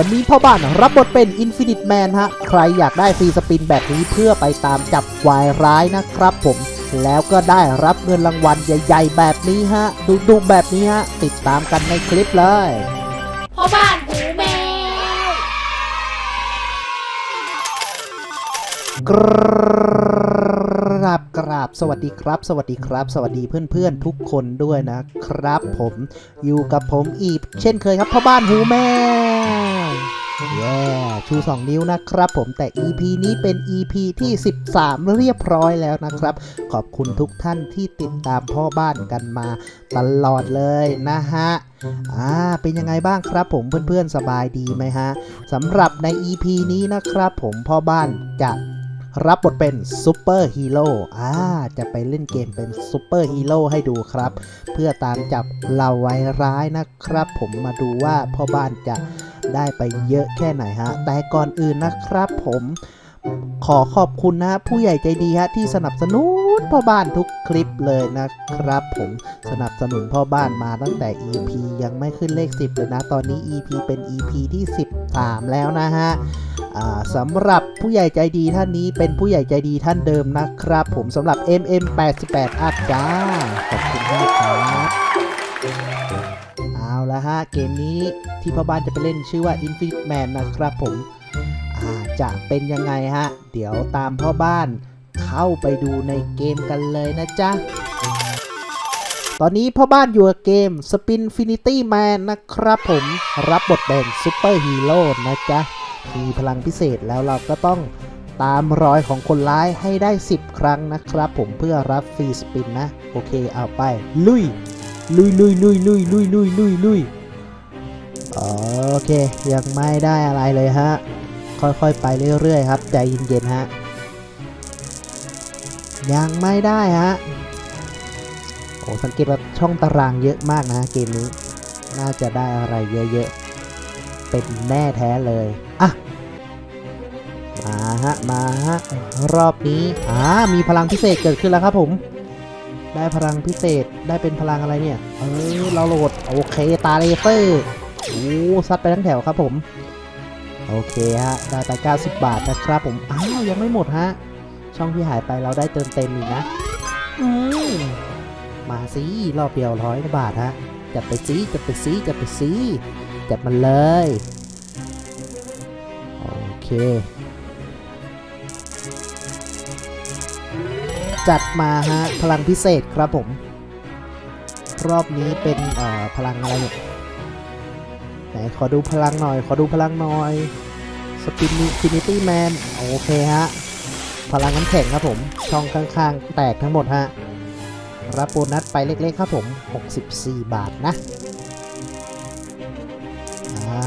วันนี้พ่อบ้านรับบทเป็น Infinite Man ฮะ ใครอยากได้ฟรีสปินแบบนี้เพื่อไปตามจับวายร้ายนะครับผม แล้วก็ได้รับเงินรางวัลใหญ่ๆ แบบนี้ฮะดุๆแบบนี้ฮะ ติดตามกันในคลิปเลยพ่อบ้านหูแมวกราบกราบสวัสดีครับ สวัสดีครับ สวัสดีเพื่อนๆ ทุกคนด้วยนะครับผมอยู่กับผมอีกเช่นเคยครับพ่อบ้านหูแมว แย่ชู 2 นิ้วนะครับผมแต่ EP นี้เป็น EP ที่ 13 เรียบร้อยแล้วนะครับ ขอบคุณทุกท่านที่ติดตามพ่อบ้านกันมาตลอดเลยนะฮะอ่าเป็นยังไงบ้างครับผมเพื่อนๆสบายดีไหมฮะสำหรับใน EP นี้นะครับผมพ่อบ้านจะรับบทเป็นซูเปอร์ฮีโร่อ่า จะไปเล่นเกมเป็นซูเปอร์ฮีโร่ให้ดูครับ เพื่อตามจับเหล่าไวร้ายนะครับ ผมมาดูว่าพ่อบ้านจะ ได้ไปเยอะแค่ไหนฮะ แต่ก่อนอื่นนะครับผมขอขอบคุณนะผู้ใหญ่ใจดีฮะที่สนับสนุนพ่อบ้านทุกคลิปเลยนะครับ ผมสนับสนุนพ่อบ้านมาตั้งแต่ EP ยังไม่ขึ้นเลข 10 เลยนะ ตอนนี้ EP เป็น EP ที่ 13 แล้วนะฮะสำหรับผู้ใหญ่ใจดีท่านนี้เป็นผู้ใหญ่ใจดีท่านเดิมนะครับ ผมสำหรับ MM88 อัพจ้าขอบคุณมากครับ เกมนี้ที่พ่อบ้านจะไปเล่นชื่อว่า Infinite Man นะครับผมจะเป็นยังไงฮะ เดี๋ยวตามพ่อบ้านเข้าไปดูในเกมกันเลยนะจ๊ะ ตอนนี้พ่อบ้านอยู่กับเกม Spin Finity Man นะครับผมรับบทเป็นซูเปอร์ฮีโร่นะจ๊ะ มีพลังพิเศษแล้วเราก็ต้องตามรอยของคนร้ายให้ได้ 10 ครั้งนะครับผมเพื่อรับฟรีสปินนะ โอเคเอาไป ลุย ลุยลุยลุยลุยลุยลุยลุย โอเค ยังไม่ได้อะไรเลยฮะ ค่อยๆไปเรื่อยๆครับ ใจเย็นๆฮะ ยังไม่ได้ฮะ โอ้สังเกตว่าช่องตารางเยอะมากนะเกมนี้ น่าจะได้อะไรเยอะๆ เป็นแน่แท้เลย อะ มาฮะ มาฮะ รอบนี้ อ่า มีพลังพิเศษเกิดขึ้นแล้วครับผมได้พลังพิเศษได้เป็นพลังอะไรเนี่ย เออเราโหลด โอเค ตาเลเซอร์ โอ้ซัดไปทั้งแถวครับผม โอเคฮะได้ไป 90 บาทนะครับผม อ้าว ยังไม่หมดฮะ ช่องที่หายไปเราได้เติมเต็มอีกนะอืมมาสิรอบเดียวร้อยกว่าบาทฮะจัดไปสิจัดไปสิจัดไปสิจัดมันเลย โอเค จัดมาฮะ พลังพิเศษครับผม รอบนี้เป็นพลังอะไรเนี่ย ไหนขอดูพลังหน่อย ขอดูพลังหน่อยสปินฟินิตี้แมนโอเคฮะ พลังน้ำแข็งครับผม ช่องข้างๆ แตกทั้งหมดฮะ รับโบนัสไปเล็กๆครับผม 64 บาทนะ อ่า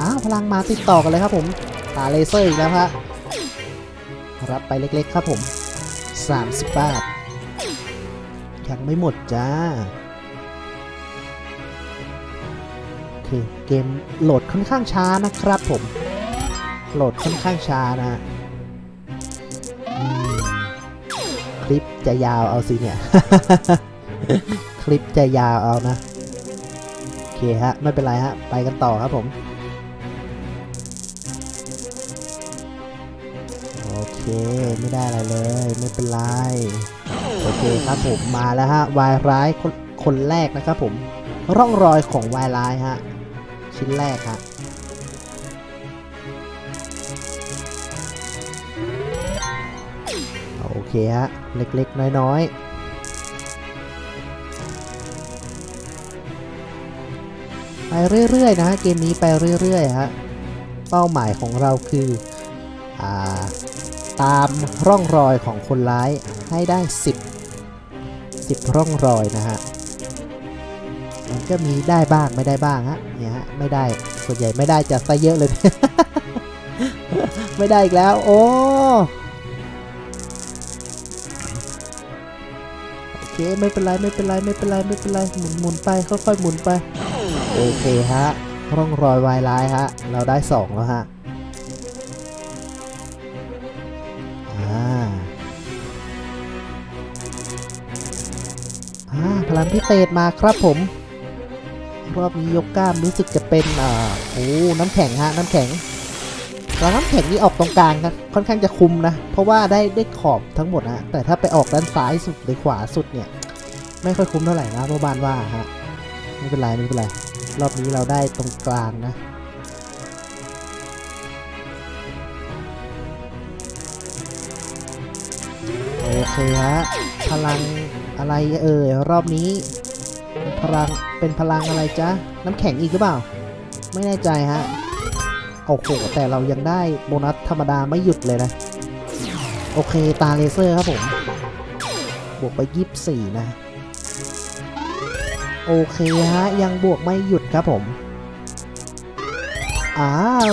อ้าวพลังมาติดต่อกันเลยครับผม ตาเลเซอร์อีกแล้วฮะ รับไปเล็กๆครับผม 30 บาท ยังไม่หมดจ้า เคเกมโหลดค่อนข้างช้านะครับผม โหลดค่อนข้างช้านะคลิปจะยาวเอาสิเนี่ย คลิปจะยาวเอานะ โอเคฮะ ไม่เป็นไรฮะ ไปกันต่อครับผม โอเค ไม่ได้อะไรเลย ไม่เป็นไร โอเคครับผม มาแล้วฮะ วายร้ายคนคนแรกนะครับผม ร่องรอยของวายร้ายฮะ ชิ้นแรกฮะโอเคฮะ เล็กๆ น้อย ๆไปเรื่อยๆนะเกมนี้ไปเรื่อยๆฮะเป้าหมายของเราคืออตามร่องรอยของคนร้ายให้ได้ 10 10 ร่องรอยนะฮะ มันก็มีได้บ้างไม่ได้บ้างฮะเนี่ยฮะไม่ได้ส่วนใหญ่ไม่ได้จะซะเยอะเลย ไม่ได้อีกแล้ว โอ้โอเคไม่เป็นไรไม่เป็นไรไม่เป็นไรไม่เป็นไรหมุนหมุนไปค่อยๆหมุนไปโอเคฮะร่องรอยวายร้ายฮะเราได้2แล้วฮะอ่าอ่าพลังพิเศษมาครับผม รอบนี้ยกกล้ามรู้สึกจะเป็นอ่าโอ้น้ำแข็งฮะน้ำแข็งแล้วน้ำแข็งนี่ออกตรงกลางครับค่อนข้างจะคุมนะ เพราะว่าได้ได้ขอบทั้งหมดฮะแต่ถ้าไปออกด้านซ้ายสุดหรือขวาสุดเนี่ย ไม่ค่อยคุ้มเท่าไหร่นะพ่อบานว่าฮะไม่เป็นไรไม่เป็นไรรอบนี้เราได้ตรงกลางนะโอเคฮะพลังอะไรเอ่ยรอบนี้พลัง เป็นพลังอะไรจ๊ะ น้ำแข็งอีกหรือเปล่า ไม่แน่ใจฮะ โอ้โห แต่เรายังได้โบนัสธรรมดาไม่หยุดเลยนะ โอเค ตาเลเซอร์ครับผม บวกไปยี่สิบสี่นะ โอเคฮะ ยังบวกไม่หยุดครับผมอ่า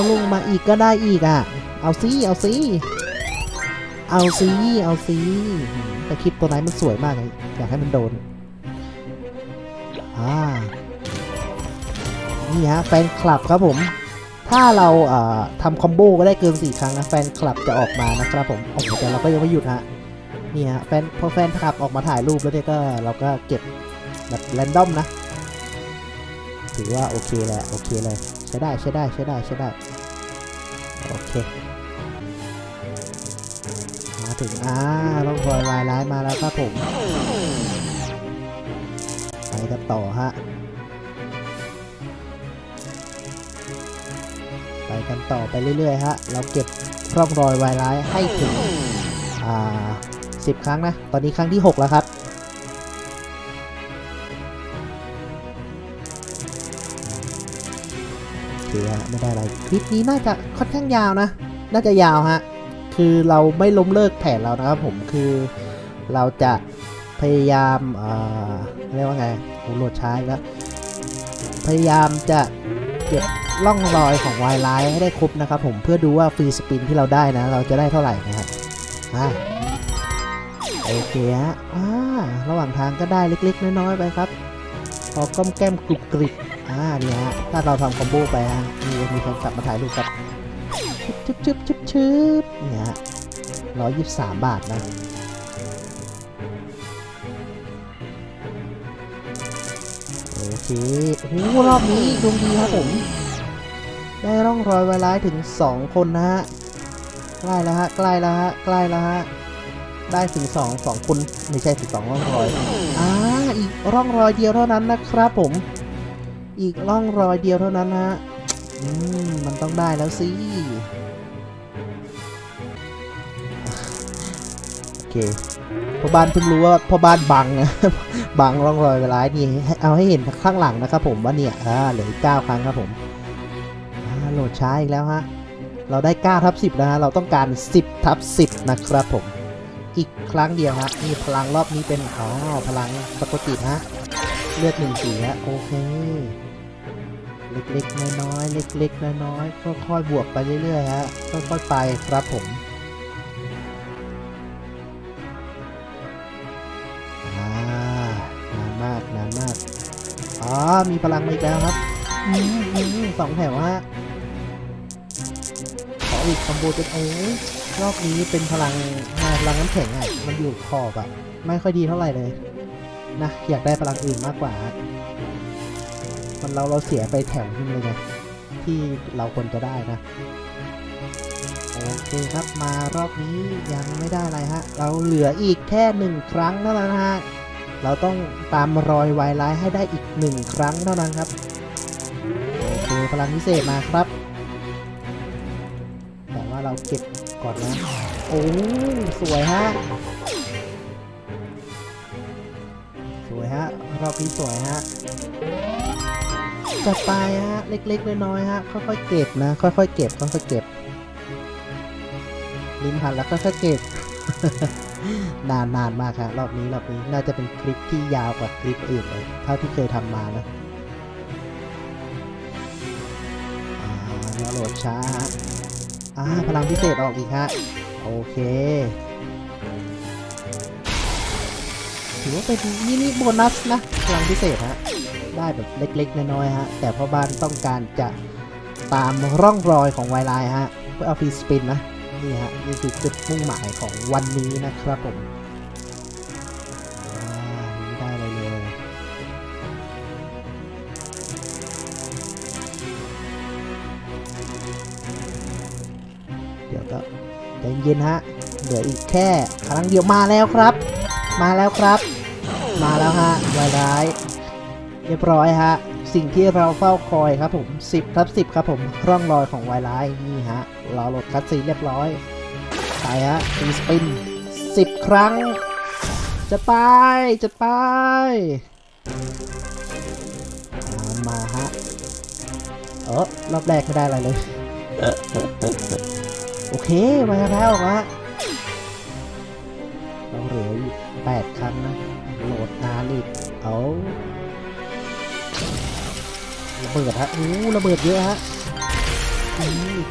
ลงมาอีกก็ได้อีกอะ เอาซิเอาซิเอาซิเอาซิแต่คลิปตัวไหนมันสวยมากเลยอยากให้มันโดน อ่านี่ฮะแฟนคลับครับผม ถ้าเราเอ่อทำคอมโบก็ได้เกิน 4 ครั้งนะแฟนคลับจะออกมานะครับผมโอ้โหแต่เราก็ยังไม่หยุดฮะนี่ฮะแฟนพอแฟนคลับออกมาถ่ายรูปแล้วเนี่ยก็เราก็เก็บแบบแรนดอมนะ ถือว่าโอเคแหละโอเคเลยใช้ได้ใช้ได้ใช้ได้ใช้ได้โอเคมาถึงอ่าร่องรอยวายร้ายมาแล้วครับผม กันต่อฮะ ไปกันต่อไปเรื่อยๆฮะ เราเก็บร่องรอยวายร้ายให้ถึง อ่าสิบครั้งนะ ตอนนี้ครั้งที่ 6 แล้วครับ โอเคฮะ ไม่ได้อะไรคลิปนี้น่าจะค่อนข้างยาวนะ น่าจะยาวฮะ คือเราไม่ล้มเลิกแผนเรานะครับผม คือเราจะ พยายามเอ่อเรียกว่าไงโอ้โหลดช้าอีกแล้วพยายามจะเก็บร่องรอยของวายไลท์ให้ได้ครบนะครับผมเพื่อดูว่าฟรีสปินที่เราได้นะ เราจะได้เท่าไหร่นะครับอ่าโอเคฮะอ่าระหว่างทางก็ได้เล็กๆ น้อยๆไปครับ พอก้มแก้มกรุบกริบอ่าเนี่ยฮะถ้าเราทำคอมโบไปฮะมีมีแฟนกลับมาถ่ายรูปครับชึบชึบชึบชึบเนี่ยฮะร้อยยี่สิบสามบาทนะ โอเคโอ้โหรอบนี้ดวงดีครับผม ได้ร่องรอยไวร้ายถึง 2 คนนะฮะ ใกล้แล้วฮะ ใกล้แล้วฮะ ใกล้แล้วฮะ ได้ถึง2 2คนไม่ใช่ถึง2ร่องรอย อ่า อีกร่องรอยเดียวเท่านั้นนะครับผม อีกร่องรอยเดียวเท่านั้นฮะ อืม มันต้องได้แล้วสิ โอเค พอบ้านเพิ่งรู้ว่าพอบ้านบังนะบังร่องรอยเวลานี่เอาให้เห็นข้างหลังนะครับผมว่าเนี่ยอ่าเหลืออีกเก้าครั้งครับผมโหลดช้าอีกแล้วฮะเราได้9ทับ10แล้วฮะเราต้องการ 10ทับ10 นะครับผม อีกครั้งเดียวฮะนี่พลังรอบนี้เป็นอ๋อพลังปกติฮะเลือดหนึ่งสีฮะโอเคเล็กๆน้อยๆเล็กๆน้อยๆค่อยๆบวกไปเรื่อยๆฮะค่อยๆไปครับผม อ๋อ มีพลังมาอีกแล้วครับอือสองแถวฮะขออีกคอมโบเป็นโอ้ยรอบนี้เป็นพลังอ่าพลังน้ำแข็งอะ มันอยู่ขอบอะ ไม่ค่อยดีเท่าไหร่เลย นะ อยากได้พลังอื่นมากกว่า มันเราเราเสียไปแถวนึงเลยไงที่เราควรจะได้นะ โอเคครับมารอบนี้ยังไม่ได้อะไรฮะ เราเหลืออีกแค่หนึ่งครั้งเท่านั้นฮะ เราต้องตามรอยวายไลท์ให้ได้อีกหนึ่งครั้งเท่านั้นครับโอเคพลังพิเศษมาครับ แต่ว่าเราเก็บก่อนนะโอ้สวยฮะสวยฮะรอบนี้สวยฮะจัดไปฮะเล็กๆน้อยๆฮะค่อยๆเก็บนะ ค่อยๆเก็บค่อยๆเก็บลิ้นหันแล้วค่อยๆเก็บ นานนานมากครับรอบนี้รอบนี้น่าจะเป็นคลิปที่ยาวกว่าคลิปอื่นเลยเท่าที่เคยทำมานะอ่าแล้วโหลดช้าฮะอ่าพลังพิเศษออกอีกฮะโอเคถือว่าเป็นมินิโบนัสนะพลังพิเศษฮะได้แบบเล็ก ๆ น้อยๆฮะ แต่พ่อบ้านต้องการจะตามร่องรอยของไวไลน์ฮะเพื่อเอาฟีสปินนะ นี่ฮะ นี่คือจุดมุ่งหมายของวันนี้นะครับผม เดี๋ยวก็ใจเย็นฮะเหลืออีกแค่ครั้งเดียวมาแล้วครับ มาแล้วครับ มาแล้วฮะวายร้ายเรียบร้อยฮะสิ่งที่เราเฝ้าคอยครับผม 10ครับ10ครับผมร่องรอยของวายร้ายนี่ฮะรอโหลดคัดซีเรียบร้อยไปฮะตีสปิน10 ครั้ง จะไปจะไปมามาฮะเออรอบแรกไม่ได้อะไรเลย โอเคมาแล้วฮะเราเหลืออยู่8ครั้งนะโหลดนานอีกเอาระเบิดฮะอู้ระเบิดเยอะฮะ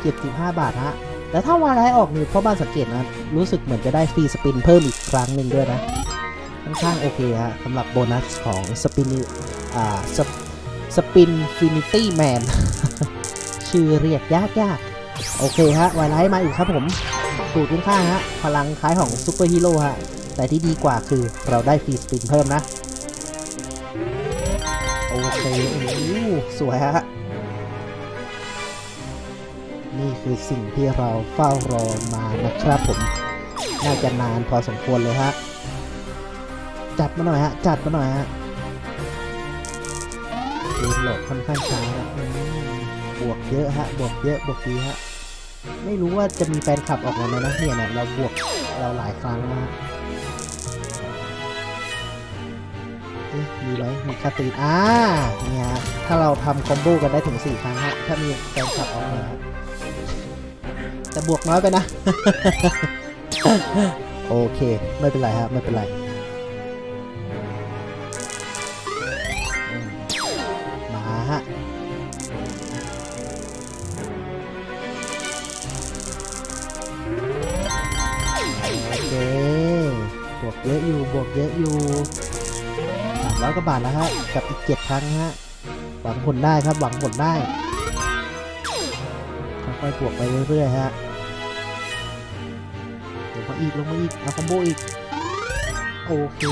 เจ็ดสิบห้าบาทฮะแล้วถ้าวาไลออกนี่พ่อบ้านสังเกตนะ รู้สึกเหมือนจะได้ฟรีสปินเพิ่มอีกครั้งหนึ่งด้วยนะค่อนข้างโอเคฮะสำหรับโบนัสของสปินอ่าสปินฟินิตี้แมนชื่อเรียกยากยากๆ โอเคฮะวายไลท์มาอีกครับผมตูดคุ้มค่าฮะ พลังคล้ายของซูเปอร์ฮีโร่ฮะ แต่ที่ดีกว่าคือเราได้ฟรีสปินเพิ่มนะ โอเคโอ้สวยฮะ นี่คือสิ่งที่เราเฝ้ารอมานะครับผม น่าจะนานพอสมควรเลยฮะ จัดมาหน่อยฮะ จัดมาหน่อยฮะเกมโหลดค่อนข้างช้าฮะบวกเยอะฮะ บวกเยอะ บวกดีฮะ ไม่รู้ว่าจะมีแฟนคลับออกมาไหมนะเนี่ยเนี่ยเราบวกเราหลายครั้งแล้วฮะเอ๊ะมีไหมมีคาตีนอ่าเนี่ยฮะถ้าเราทำคอมโบกันได้ถึง 4 ครั้งฮะถ้ามีแฟนคลับออกมาแต่บวกน้อยไปนะ โอเค ไม่เป็นไรฮะ ไม่เป็นไร วกเยอะอยู่สามร้อยกว่าบาทแล้วฮะ กับอีกเจ็ดครั้งฮะ หวังผลได้ครับ หวังผลได้ค่อยๆบวกไปเรื่อยๆฮะลงมาอีกลงมาอีก เอาคอมโบอีก โอเค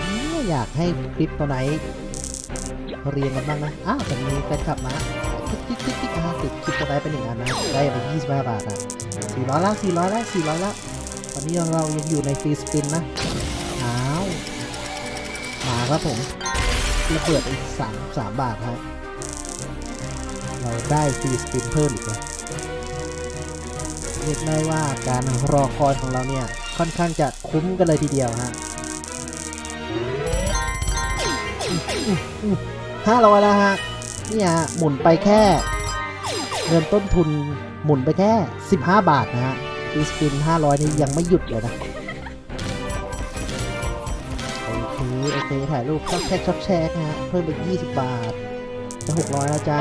อืมอยากให้คลิปตัวไหน เรียนกันบ้างนะ อ้าวแต่มีแฟนคลับมาติ๊กติ๊กติ๊กติ๊กอ่าติดคลิปตัวไหนไปหนึ่งอันนะ ได้ไปยี่สิบห้าบาทอะสี่ร้อยล้วสี่ร้อยล้วสี่ร้อยล้ว ตอนนี้เรายังอยู่ในฟรีสปินนะอ้าวมาครับผมระเบิดอีกสามสามบาทฮะเราได้ฟรีสปินเพิ่มอีกนะเรียกได้ว่าการรอคอยของเราเนี่ยค่อนข้างจะคุ้มกันเลยทีเดียวฮะห้าร้อยแล้วฮะเนี่ยหมุนไปแค่เงินต้นทุนหมุนไปแค่ 15 บาทนะฮะ ปีสปิน 500 นี่ยังไม่หยุดเลยนะ โอเค โอเค ถ่ายรูปชอบแชร์ชอบแชร์นะฮะ เพิ่มไป 20 บาท จะ 600 แล้วจ้า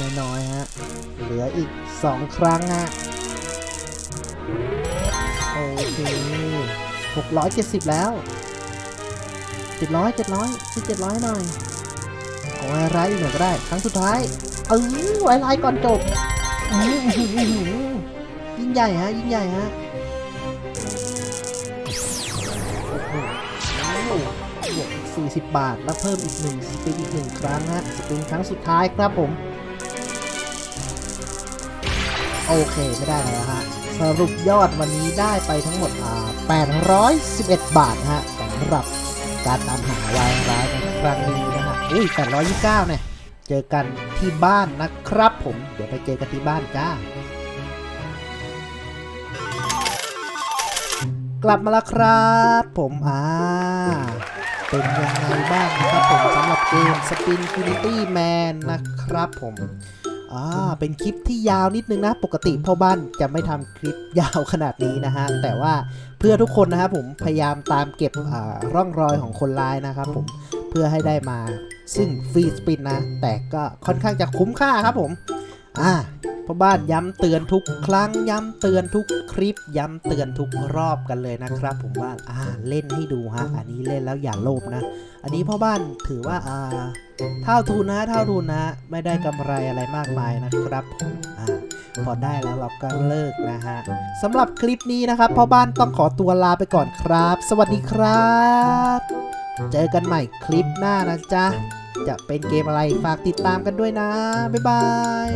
น้อยๆฮะ เหลืออีก 2 ครั้งฮะ โอเค670แล้ว700 700ที่700หน่อยขอไว้ไรอีกหน่อยก็ได้ ครั้งสุดท้าย เออไว้ไรก่อนจบยิ่งใหญ่ฮะ ยิ่งใหญ่ฮะบวกอีก40 บาท แล้วเพิ่มอีกหนึ่งสปินอีกหนึ่งครั้งฮะ สปินครั้งสุดท้ายครับผม โอเคไม่ได้แล้วฮะสรุปยอดวันนี้ได้ไปทั้งหมดอ่า811 บาทฮะสำหรับการตามหาวายร้ายในครั้งนี้นะฮะอุ้ย829เนี่ยเจอกันที่บ้านนะครับผม เดี๋ยวไปเจอกันที่บ้านจ้ากลับมาแล้วครับ ผมอ่าเป็นยังไงบ้างนะครับผมสำหรับเกม Spin Infinity Man นะครับผม อ่าเป็นคลิปที่ยาวนิดนึงนะ ปกติพ่อบ้านจะไม่ทำคลิปยาวขนาดนี้นะฮะ แต่ว่าเพื่อทุกคนนะครับผมพยายามตามเก็บอ่าร่องรอยของคนร้ายนะครับผมเพื่อให้ได้มาซึ่งฟรีสปินนะ แต่ก็ค่อนข้างจะคุ้มค่าครับผม อ่า พ่อบ้านย้ำเตือนทุกครั้งย้ำเตือนทุกคลิป ย้ำเตือนทุกรอบกันเลยนะครับ ผมว่าอ่าเล่นให้ดูฮะอันนี้เล่นแล้วอย่าโลภนะ อันนี้พ่อบ้านถือว่าอ่าเท่าทุนนะเท่าทุนนะ ไม่ได้กำไรอะไรมากมายนะครับผมอ่าพอได้แล้วเราก็เลิกนะฮะสำหรับคลิปนี้นะครับพ่อบ้านต้องขอตัวลาไปก่อนครับ สวัสดีครับ เจอกันใหม่คลิปหน้านะจ๊ะจะเป็นเกมอะไรฝากติดตามกันด้วยนะ บ๊ายบาย